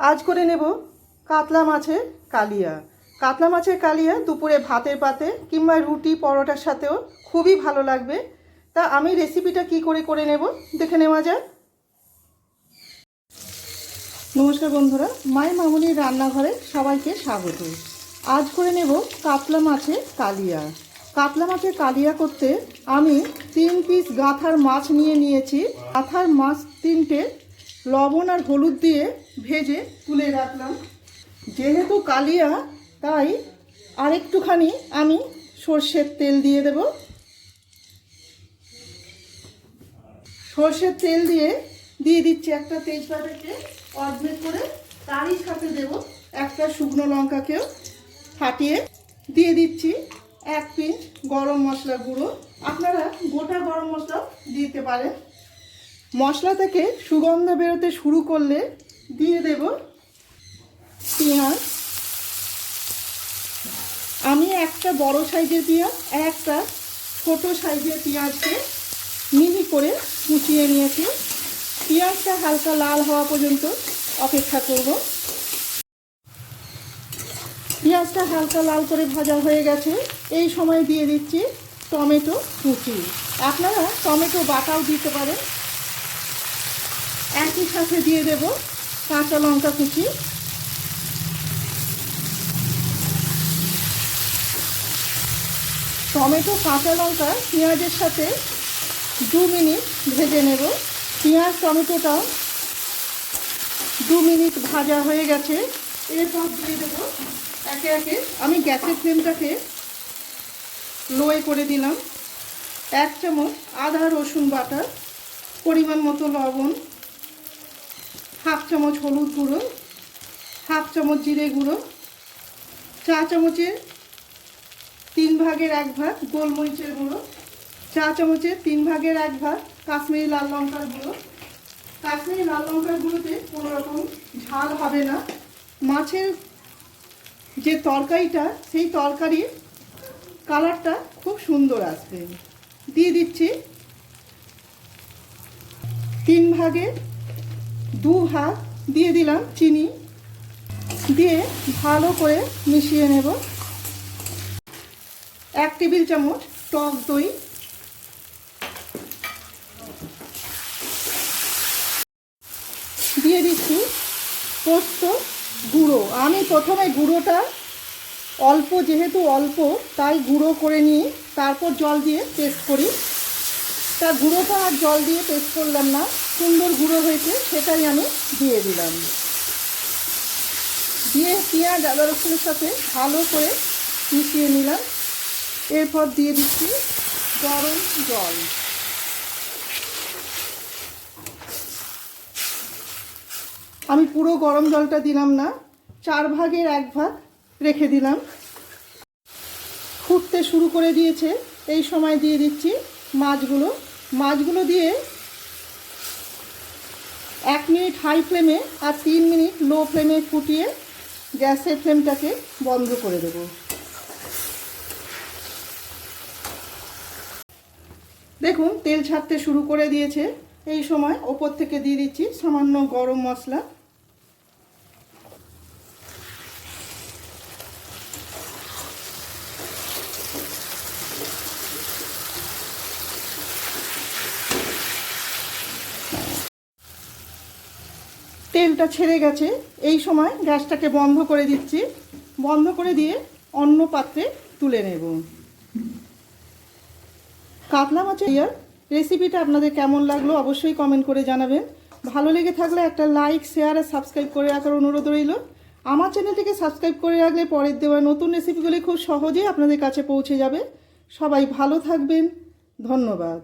আজ করে নেব কাতলা মাছের কালিয়া। কাতলা মাছের কালিয়া দুপুরে ভাতের পাতে কিংবা রুটি পরোটার সাথেও খুবই ভালো লাগবে। তা আমি রেসিপিটা কি করে করে নেব দেখে নেওয়া যায় নমস্কার বন্ধুরা, মাই মামুনির রান্নাঘরে সবাইকে স্বাগত। আজ করে নেব কাতলা মাছের কালিয়া। কাতলা মাছের কালিয়া করতে আমি তিন পিস গাঁথার মাছ নিয়ে নিয়েছি। গাঁথার মাছ তিনটে লবণ আর হলুদ দিয়ে ভেজে তুলে রাখলাম। যেহেতু কালিয়া, তাই আরেকটুখানি আমি সর্ষের তেল দিয়ে দেব। সর্ষের তেল দিয়ে দিয়ে দিচ্ছি একটা তেজপাতাকে অর্ধেক করে। তারই সাথে দেব একটা শুকনো লঙ্কাকেও ফাটিয়ে। দিয়ে দিচ্ছি এক পিঞ্চ গরম মশলা গুঁড়ো। আপনারা গোটা গরম মশলাও দিতে পারেন। মশলা থেকে সুগন্ধ বেরোতে শুরু করলে দিয়ে দেব পেঁয়াজ। আমি একটা বড় সাইজের পেঁয়াজ, একটা ছোট সাইজের পেঁয়াজকে মিহি করে কুচিয়ে নিয়েছি। পেঁয়াজটা হালকা লাল হওয়া পর্যন্ত অপেক্ষা করব। পেঁয়াজটা হালকা লাল করে ভাজা হয়ে গেছে। এই সময় দিয়ে দিচ্ছি টমেটো কুচি। আপনারা টমেটো বাটাও দিতে পারেন। একই সাথে দিয়ে দেব কাঁচা লঙ্কা কুচি। টমেটো, কাঁচা লঙ্কা, পেঁয়াজের সাথে দু মিনিট ভেজে নেব। পেঁয়াজ, টমেটোটাও দু মিনিট ভাজা হয়ে গেছে। এরপর দিয়ে দেবো একে একে। আমি গ্যাসের ফ্লেমটাকে লোয়ে করে দিলাম। এক চামচ আদা, রসুন বাটা, পরিমাণ মতো লবণ হাফ চামচ হলুদ গুঁড়ো, হাফ চামচ জিরে গুঁড়ো, চা চামচের তিন ভাগের এক ভাগ গোলমরিচের গুঁড়ো, চা চামচের তিন ভাগের এক ভাগ কাশ্মীরি লাল লঙ্কার গুঁড়ো। কাশ্মীরি লাল লঙ্কার গুঁড়োতে কোনো রকম ঝাল হবে না। মাছের যে তরকারিটা, সেই তরকারির কালারটা খুব সুন্দর আসবে। দিয়ে দিচ্ছি তিন ভাগে দু ভাগ দিয়ে দিলাম চিনি দিয়ে ভালো করে মিশিয়ে নেব। এক টেবিল চামচ টক দই। দিয়ে দিচ্ছি পোস্ত গুঁড়ো। আমি প্রথমে গুঁড়োটা অল্প, যেহেতু অল্প, তাই গুঁড়ো করে নিয়ে তারপর জল দিয়ে পেস্ট করি। তা গুঁড়োটা আর জল দিয়ে পেস্ট করলাম না, সুন্দর গুঁড়ো হয়েছে, সেটাই আমি দিয়ে দিলাম। দিয়ে পেঁয়াজ, আদা, রসুনের সাথে ভালো করে মিশিয়ে নিলাম। এরপর দিয়ে দিচ্ছি গরম জল। আমি পুরো গরম জলটা দিলাম না, চার ভাগের এক ভাগ রেখে দিলাম। ফুটতে শুরু করে দিয়েছে, এই সময় দিয়ে দিচ্ছি মাছগুলো। মাছগুলো দিয়ে এক মিনিট হাই ফ্লেমে আর তিন মিনিট লো ফ্লেমে ফুটিয়ে গ্যাসের ফ্লেমটাকে বন্ধ করে দেব। দেখুন, তেল ছাড়তে শুরু করে দিয়েছে। এই সময় ওপর থেকে দিয়ে দিচ্ছি সামান্য গরম মশলা। তেলটা ছেড়ে গেছে, এই সময় গ্যাসটাকে বন্ধ করে দিচ্ছি। বন্ধ করে দিয়ে অন্য পাত্রে তুলে নেব। কাতলা মাছের ইয়ার রেসিপিটা আপনাদের কেমন লাগল অবশ্যই কমেন্ট করে জানাবেন। ভালো লেগে থাকলে একটা লাইক শেয়ার আর সাবস্ক্রাইব করে রাখার অনুরোধ রইল। আমার চ্যানেলটিকে সাবস্ক্রাইব করে রাখলে পরের দেওয়া নতুন রেসিপিগুলি খুব সহজেই আপনাদের কাছে পৌঁছে যাবে। সবাই ভালো থাকবেন। ধন্যবাদ।